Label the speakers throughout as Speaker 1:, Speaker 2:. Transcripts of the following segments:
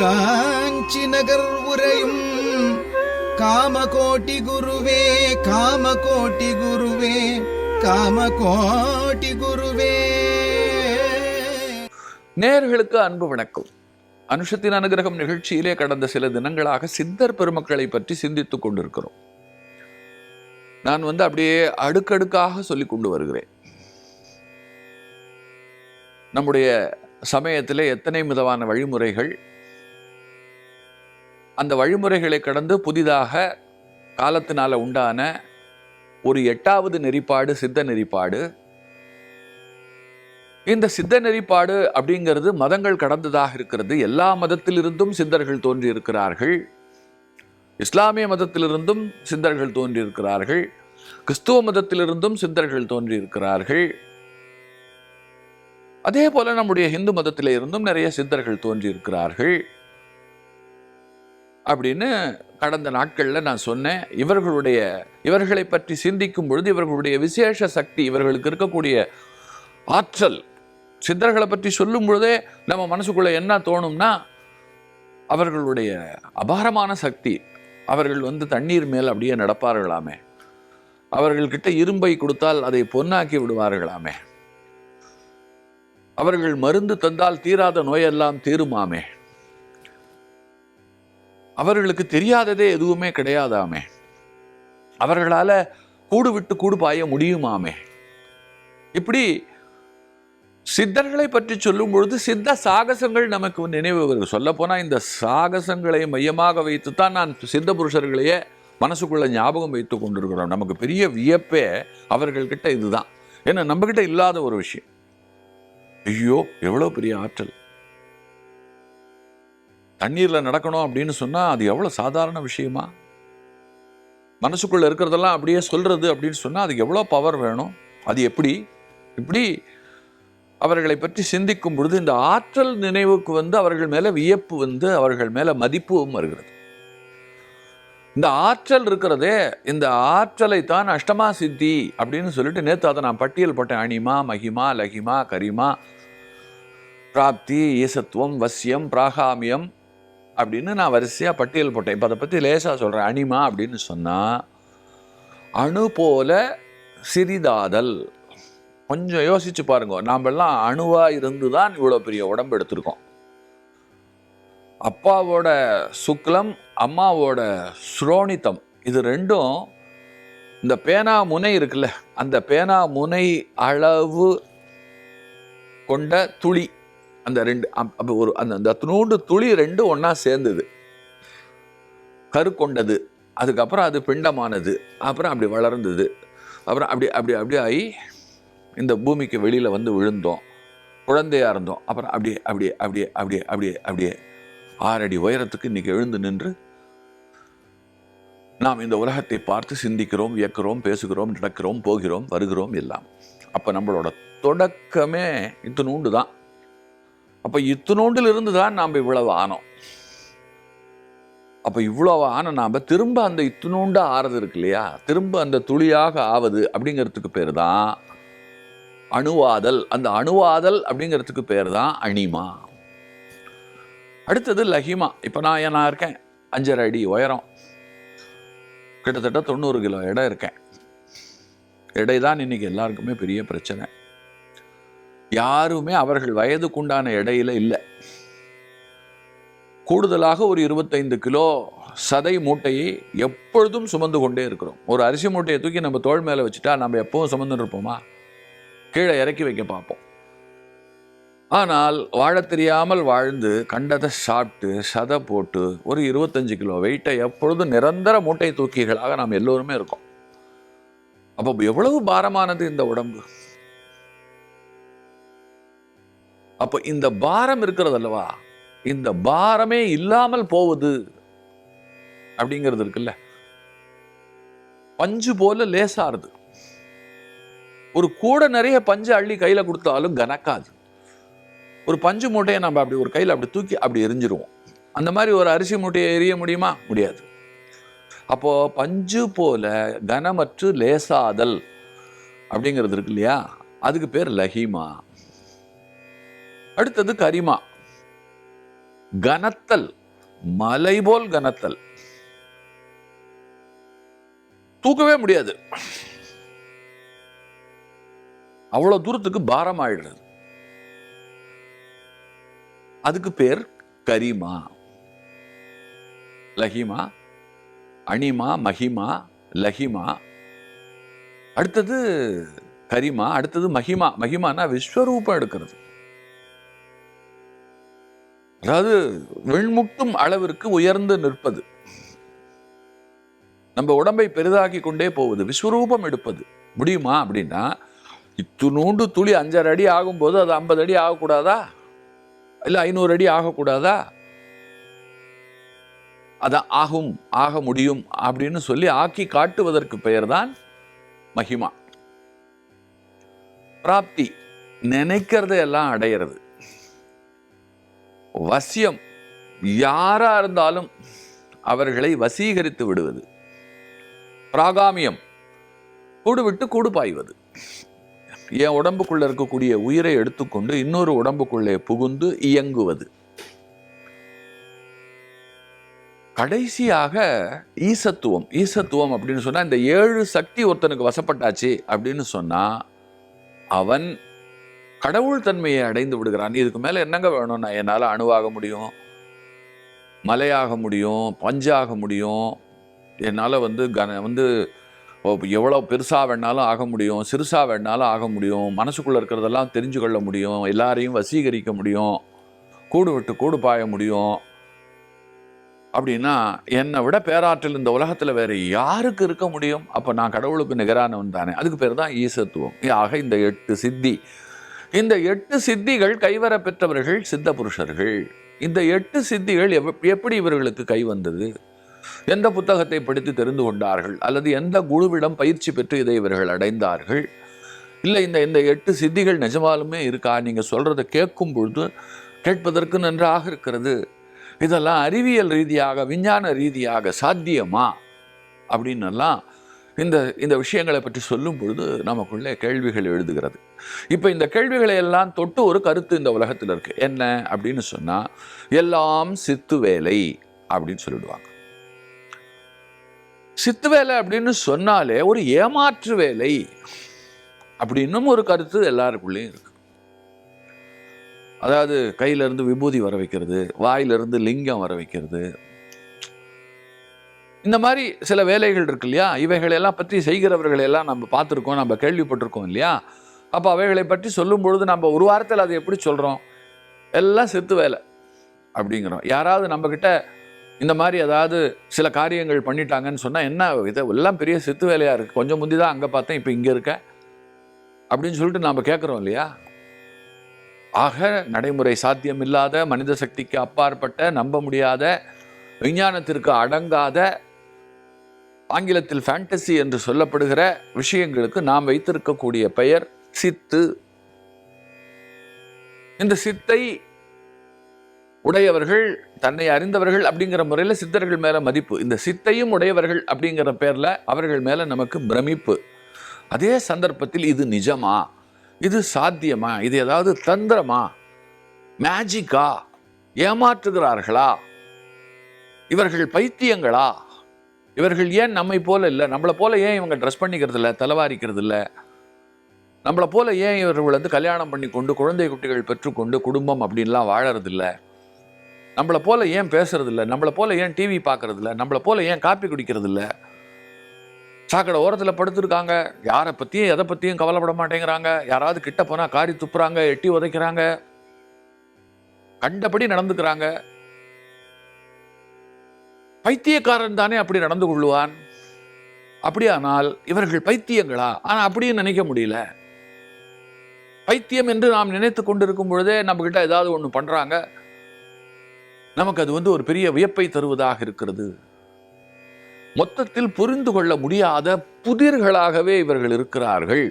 Speaker 1: காஞ்சி நகர் உரையும் காமகோட்டி குருவே காமகோட்டி குருவே காமகோட்டி குருவே.
Speaker 2: நேர்களுக்கு அன்பு வணக்கம். அனுஷத்தின் அனுகிரகம் நிகழ்ச்சியிலே கடந்த சில தினங்களாக சித்தர் பெருமக்களை பற்றி சிந்தித்துக் கொண்டிருக்கிறோம். நான் வந்து அப்படியே அடுக்கடுக்காக சொல்லிக் கொண்டு வருகிறேன். நம்முடைய சமயத்தில் எத்தனை விதமான வழிமுறைகள் அந்த வழிமுறைகளை கடந்து புதிதாக காலத்தினால் உண்டான ஒரு எட்டாவது நெறிப்பாடு சித்த நெறிப்பாடு. இந்த சித்த நெறிப்பாடு அப்படிங்கிறது மதங்கள் கடந்ததாக இருக்கிறது. எல்லா மதத்திலிருந்தும் சித்தர்கள் தோன்றியிருக்கிறார்கள். இஸ்லாமிய மதத்திலிருந்தும் சித்தர்கள் தோன்றியிருக்கிறார்கள். கிறிஸ்துவ மதத்திலிருந்தும் சித்தர்கள் தோன்றியிருக்கிறார்கள். அதே போல நம்முடைய இந்து மதத்திலே இருந்தும் நிறைய சித்தர்கள் தோன்றியிருக்கிறார்கள். அப்படின்னு கடந்த நாட்களில் நான் சொன்னேன். இவர்களுடைய இவர்களை பற்றி சிந்திக்கும் பொழுது இவர்களுடைய விசேஷ சக்தி இவர்களுக்கு இருக்கக்கூடிய ஆற்றல் சித்தர்களை பற்றி சொல்லும் பொழுதே நம்ம மனசுக்குள்ளே என்ன தோணும்னா அவர்களுடைய அபாரமான சக்தி அவர்கள் வந்து தண்ணீர் மேல் அப்படியே நடப்பார்களாமே. அவர்கள்கிட்ட இரும்பை கொடுத்தால் அதை பொன்னாக்கி விடுவார்களாமே. அவர்கள் மருந்து தந்தால் தீராத நோயெல்லாம் தீருமாமே. அவர்களுக்கு தெரியாததே எதுவுமே கிடையாதாமே. அவர்களால் கூடு விட்டு கூடு பாய முடியுமாமே. இப்படி சித்தர்களை பற்றி சொல்லும் பொழுது சித்த சாகசங்கள் நமக்கு நினைவு வருது சொல்ல இந்த சாகசங்களை மையமாக வைத்துத்தான் நான் சித்த புருஷர்களையே மனசுக்குள்ளே ஞாபகம் வைத்து கொண்டிருக்கிறோம். நமக்கு பெரிய வியப்பே அவர்கள்கிட்ட இதுதான். ஏன்னா நம்மக்கிட்ட இல்லாத ஒரு விஷயம். ஐயோ எவ்வளோ பெரிய ஆற்றல். தண்ணீரில் நடக்கணும் அப்படின்னு சொன்னால் அது எவ்வளோ சாதாரண விஷயமா? மனசுக்குள்ளே இருக்கிறதெல்லாம் அப்படியே சொல்கிறது அப்படின்னு சொன்னால் அதுக்கு எவ்வளோ பவர் வேணும்? அது எப்படி? இப்படி அவர்களை பற்றி சிந்திக்கும் பொழுது இந்த ஆற்றல் நினைவுக்கு வந்து அவர்கள் மேலே வியப்பு வந்து அவர்கள் மேலே மதிப்பும் வருகிறது. இந்த ஆற்றல் இருக்கிறதே இந்த ஆற்றலை தான் அஷ்டமா சித்தி அப்படின்னு சொல்லிட்டு நேற்று அதை நான் பட்டியல் போட்டேன். அனிமா மகிமா லகிமா கரிமா பிராப்தி ஈசத்துவம் வசியம் பிராகாமியம் அப்படின்னு நான் வரிசையாக பட்டியல் போட்டேன். இப்போ அதை பற்றி லேசாக சொல்கிறேன் அனிமா அப்படின்னு சொன்னால் அணு போல சிறிதாதல். கொஞ்சம் யோசிச்சு பாருங்க. நாமெல்லாம் அணுவாக இருந்து தான் இவ்வளோ பெரிய உடம்பு எடுத்திருக்கோம். அப்பாவோட சுக்லம் அம்மாவோட ஸ்ரோணித்தம் இது ரெண்டும் இந்த பேனா முனை இருக்குல்ல அந்த பேனா முனை அளவு கொண்ட துளி. அந்த ரெண்டு அப்- ஒரு அந்த அந்த நூண்டு துளி ரெண்டும் ஒன்றா சேர்ந்தது. கரு கொண்டது. அதுக்கப்புறம் அது பிண்டமானது. அப்புறம் அப்படி வளர்ந்தது. அப்புறம் அப்படி அப்படி அப்படி ஆகி இந்த பூமிக்கு வெளியில் வந்து விழுந்தோம். குழந்தையாக இருந்தோம். அப்புறம் அப்படியே அப்படியே அப்படியே அப்படியே அப்படியே அப்படியே ஆறடி உயரத்துக்கு இன்னைக்கு எழுந்து நின்று நாம் இந்த உலகத்தை பார்த்து சிந்திக்கிறோம் இயக்குறோம் பேசுகிறோம் நடக்கிறோம் போகிறோம் வருகிறோம் எல்லாம். அப்போ நம்மளோட தொடக்கமே இத்தினூண்டு தான் அப்போ இத்தனோண்டில் இருந்து தான் நாம் இவ்வளவு ஆனோம். அப்போ இவ்வளவு ஆன நாம் திரும்ப அந்த இத்தினூண்டு ஆறது இருக்கு இல்லையா? திரும்ப அந்த துளியாக ஆவது அப்படிங்கிறதுக்கு பேர் தான் அணுவாதல். அந்த அணுவாதல் அப்படிங்கிறதுக்கு பேர் தான் அணிமா. அடுத்தது லஹிமா இப்போ நான் ஏன் நான் இருக்கேன்? அஞ்சரை அடி உயரம். கிட்டத்தட்ட தொண்ணூறு கிலோ எடை இருக்கேன். எடை தான் இன்னைக்கு எல்லாருக்குமே பெரிய பிரச்சனை. யாருமே அவர்கள் வயதுக்குண்டான எடையில இல்லை. கூடுதலாக ஒரு இருபத்தைந்து கிலோ சதை மூட்டையை எப்பொழுதும் சுமந்து கொண்டே இருக்கிறோம். ஒரு அரிசி மூட்டையை தூக்கி நம்ம தோள் மேலே வச்சுட்டா நம்ம எப்பவும் சுமந்துட்டு இருப்போமா? கீழே இறக்கி வைக்க பார்ப்போம். ஆனால் வாழத் தெரியாமல் வாழ்ந்து கண்டதை சாப்பிட்டு சதை போட்டு ஒரு இருபத்தஞ்சு கிலோ வெயிட்டை எப்பொழுதும் நிரந்தர மூட்டை தூக்கிகளாக நாம் எல்லோருமே இருக்கோம். அப்போ எவ்வளவு பாரமானது இந்த உடம்பு? அப்போ இந்த பாரம் இருக்கிறது அல்லவா? இந்த பாரமே இல்லாமல் போவது அப்படிங்கிறது இருக்குல்ல. பஞ்சு போல லேசாருது ஒரு கூட நிறைய பஞ்சு அள்ளி கையில் கொடுத்தாலும் கனக்காது. ஒரு பஞ்சு மூட்டையை நம்ம அப்படி ஒரு கையில் அப்படி தூக்கி அப்படி எரிஞ்சிருவோம். அந்த மாதிரி ஒரு அரிசி மூட்டையை எரிய முடியுமா? முடியாது. அப்போது பஞ்சு போல கனமற்று லேசாதல் அப்படிங்கிறது இருக்கு இல்லையா? அதுக்கு பேர் லஹிமா. அடுத்தது கரிமா. கனத்தல் மலை போல் கனத்தல். தூக்கவே முடியாது. அவ்வளவு தூரத்துக்கு பாரம் ஆயிடுறது அதுக்கு பேர் கரிமா. லஹிமா அணிமா மஹிமா லஹிமா அடுத்தது கரிமா அடுத்தது மகிமா. மகிமானா விஸ்வரூபம் எடுக்கிறது. அதாவது வெண்முட்டும் அளவிற்கு உயர்ந்து நிற்பது. நம்ம உடம்பை பெரிதாக்கி கொண்டே போவது விஸ்வரூபம் எடுப்பது. முடியுமா அப்படின்னா இத்துணூண்டு துளி அஞ்சரை அடி ஆகும்போது அது ஐம்பது அடி ஆகக்கூடாதா? இல்லை ஐநூறு அடி ஆகக்கூடாதா? அதான் ஆகும் ஆக முடியும் அப்படின்னு சொல்லி ஆக்கி காட்டுவதற்கு பெயர் தான் மகிமா. பிராப்தி நினைக்கிறதையெல்லாம் அடையிறது. வசியம். யாரா இருந்தாலும் அவர்களை வசீகரித்து விடுவது. பிராகாமியம். கூடு விட்டு கூடு பாய்வது. என் உடம்புக்குள்ள இருக்கக்கூடிய உயிரை எடுத்துக்கொண்டு இன்னொரு உடம்புக்குள்ளே புகுந்து இயங்குவது. கடைசியாக ஈசத்துவம். ஈசத்துவம் அப்படின்னு சொன்னால் இந்த ஏழு சக்தி ஒருத்தனுக்கு வசப்பட்டாச்சு அப்படின்னு சொன்னால் அவன் கடவுள் தன்மையை அடைந்து விடுகிறான். இதுக்கு மேலே என்னங்க வேணும் நான் அணுவாக முடியும் மலையாக முடியும் பஞ்சாக முடியும். என்னால் வந்து கன வந்து எவ்வளோ பெருசாக வேணாலும் ஆக முடியும் சிறுசாக வேணாலும் ஆக முடியும் மனசுக்குள்ளே இருக்கிறதெல்லாம் தெரிஞ்சு கொள்ள முடியும் எல்லாரையும் வசீகரிக்க முடியும் கூடு விட்டு கூடு பாய முடியும். அப்படின்னா என்னை விட பேராற்றல் இந்த உலகத்தில் வேறு யாருக்கு இருக்க முடியும்? அப்போ நான் கடவுளுக்கு நிகரானவன் தானே. அதுக்கு பேர் தான் ஈசத்துவம். ஆக இந்த எட்டு சித்தி. இந்த எட்டு சித்திகள் கைவர பெற்றவர்கள் சித்த புருஷர்கள். இந்த எட்டு சித்திகள் எவ- எப்படி இவர்களுக்கு கை வந்தது? எந்த புத்தகத்தை படித்து தெரிந்து கொண்டார்கள்? அல்லது எந்த குழுவிடம் பயிற்சி பெற்று இதை இவர்கள் அடைந்தார்கள்? இல்லை இந்த இந்த எட்டு சித்திகள் நிஜமாலுமே இருக்கா? நீங்கள் சொல்கிறத கேட்கும் பொழுது கேட்பதற்கு நன்றாக இருக்கிறது. இதெல்லாம் அறிவியல் ரீதியாக விஞ்ஞான ரீதியாக சாத்தியமா? அப்படின்னெல்லாம் இந்த இந்த விஷயங்களை பற்றி சொல்லும் பொழுது நமக்குள்ளே கேள்விகள் எழுதுகிறது. இப்போ இந்த கேள்விகளை எல்லாம் தொட்டு ஒரு கருத்து இந்த உலகத்தில் இருக்குது என்ன அப்படின்னு சொன்னால் எல்லாம் சித்து வேலை அப்படின்னு சொல்லிடுவாங்க. சித்து வேலை அப்படின்னு சொன்னாலே ஒரு ஏமாற்று வேலை அப்படின்னும் ஒரு கருத்து எல்லாருக்குள்ளேயும் இருக்கு. அதாவது கையிலேருந்து விபூதி வர வைக்கிறது வாயிலிருந்து லிங்கம் வர வைக்கிறது இந்த மாதிரி சில வேலைகள் இருக்கு இல்லையா? இவைகளெல்லாம் பற்றி செய்கிறவர்களை எல்லாம் நம்ம பார்த்துருக்கோம் நம்ம கேள்விப்பட்டிருக்கோம் இல்லையா? அப்போ அவைகளை பற்றி சொல்லும் பொழுது நம்ம ஒரு வாரத்தில் அதை எப்படி சொல்கிறோம் எல்லாம் செத்து வேலை அப்படிங்கிறோம். யாராவது நம்மக்கிட்ட இந்த மாதிரி ஏதாவது சில காரியங்கள் பண்ணிட்டாங்கன்னு சொன்னால் என்ன இதை எல்லாம் பெரிய செத்து வேலையாக இருக்குது கொஞ்சம் முந்தி தான் அங்கே பார்த்தேன் இப்போ இங்கே இருக்க அப்படின்னு சொல்லிட்டு நாம் கேட்குறோம் இல்லையா? ஆக நடைமுறை சாத்தியம் இல்லாத மனித சக்திக்கு அப்பாற்பட்ட நம்ப முடியாத விஞ்ஞானத்திற்கு அடங்காத ஆங்கிலத்தில் ஃபேண்டசி என்று சொல்லப்படுகிற விஷயங்களுக்கு நாம் வைத்திருக்கக்கூடிய பெயர் சித்து. இந்த சித்தை உடையவர்கள் தன்னை அறிந்தவர்கள் அப்படிங்கிற முறையில் சித்தர்கள் மேலே மதிப்பு. இந்த சித்தையும் உடையவர்கள் அப்படிங்கிற பேரில் அவர்கள் மேலே நமக்கு பிரமிப்பு. அதே சந்தர்ப்பத்தில் இது நிஜமா? இது சாத்தியமா? இது ஏதாவது தந்திரமா? மேஜிக்கா ஏமாற்றுகிறார்களா? இவர்கள் பைத்தியங்களா? இவர்கள் ஏன் நம்மை போல இல்லை? நம்மளை போல ஏன் இவங்க ட்ரெஸ் பண்ணிக்கிறது இல்லை தலைவாரிக்கிறது இல்லை நம்மளை போல ஏன் இவர்கள் வந்து கல்யாணம் பண்ணி கொண்டு குழந்தை குட்டிகள் பெற்றுக்கொண்டு குடும்பம் அப்படின்லாம் வாழறதில்ல? நம்மளை போல ஏன் பேசுறது இல்லை நம்மளை போல ஏன் டிவி பார்க்கறது இல்லை நம்மளை போல ஏன் காப்பி குடிக்கிறது இல்லை சாக்கடை ஓரத்தில் படுத்துருக்காங்க. யாரை பற்றியும் எதை பற்றியும் கவலைப்பட மாட்டேங்கிறாங்க. யாராவது கிட்ட போனால் காரி துப்புறாங்க எட்டி உதைக்கிறாங்க. கண்டபடி நடந்துக்கிறாங்க. பைத்தியக்காரன் தானே அப்படி நடந்து கொள்வான் அப்படியானால் இவர்கள் பைத்தியங்களா? ஆனால் அப்படியும் நினைக்க முடியல. பைத்தியம் என்று நாம் நினைத்து கொண்டிருக்கும் பொழுதே நம்மக்கிட்ட ஏதாவது ஒன்று பண்ணுறாங்க நமக்கு அது வந்து ஒரு பெரிய வியப்பை தருவதாக இருக்கிறது. மொத்தத்தில் புரிந்து கொள்ள முடியாத புதிர்களாகவே இவர்கள் இருக்கிறார்கள்.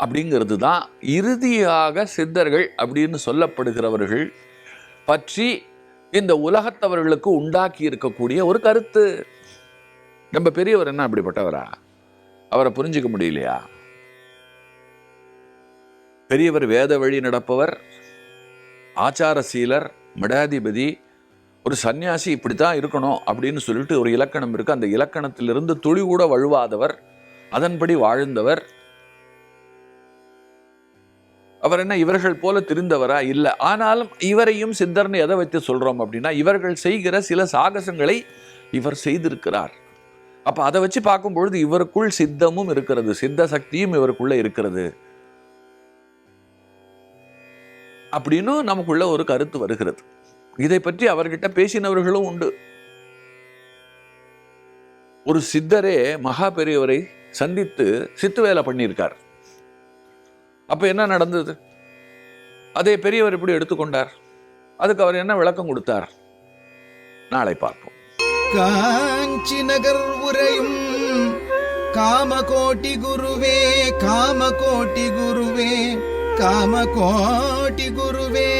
Speaker 2: அப்படிங்கிறது தான் இறுதியாக சித்தர்கள் அப்படின்னு சொல்லப்படுகிறவர்கள் பற்றி இந்த உலகத்தவர்களுக்கு உண்டாக்கி இருக்கக்கூடிய ஒரு கருத்து. நம்ம பெரியவர் என்ன அப்படிப்பட்டவரா? அவரை புரிஞ்சுக்க முடியலையா? பெரியவர் வேத வழி நடப்பவர் ஆச்சார சீலர் மடாதிபதி ஒரு சன்னியாசி இப்படி தான் இருக்கணும் அப்படின்னு சொல்லிட்டு ஒரு இலக்கணம் இருக்கு. அந்த இலக்கணத்திலிருந்து துளி கூட வழுவாதவர் அதன்படி வாழ்ந்தவர் அவர் என்ன இவர்கள் போல தெரிந்தவரா? இல்லை. ஆனாலும் இவரையும் சித்தர்னு எதை வைத்து சொல்கிறோம் அப்படின்னா இவர்கள் செய்கிற சில சாகசங்களை இவர் செய்திருக்கிறார். அப்போ அதை வச்சு பார்க்கும் பொழுது இவருக்குள் சித்தமும் இருக்கிறது சித்த சக்தியும் இவருக்குள்ளே இருக்கிறது. அப்படின்னு நமக்குள்ள ஒரு கருத்து வருகிறது. இதை பற்றி அவர்கிட்ட பேசினவர்களும் உண்டு. ஒரு சித்தரே மகா பெரியவரை சந்தித்து சித்து வேலை பண்ணியிருக்கார். அப்போ என்ன நடந்தது? அதை பெரியவர் இப்படி எடுத்துக்கொண்டார். அதுக்கு அவர் என்ன விளக்கம் கொடுத்தார்? நாளை பார்ப்போம்.
Speaker 1: காஞ்சி நகர் உரையும் காமகோட்டி குருவே காமகோட்டி குருவே காமகோட்டி குருவே.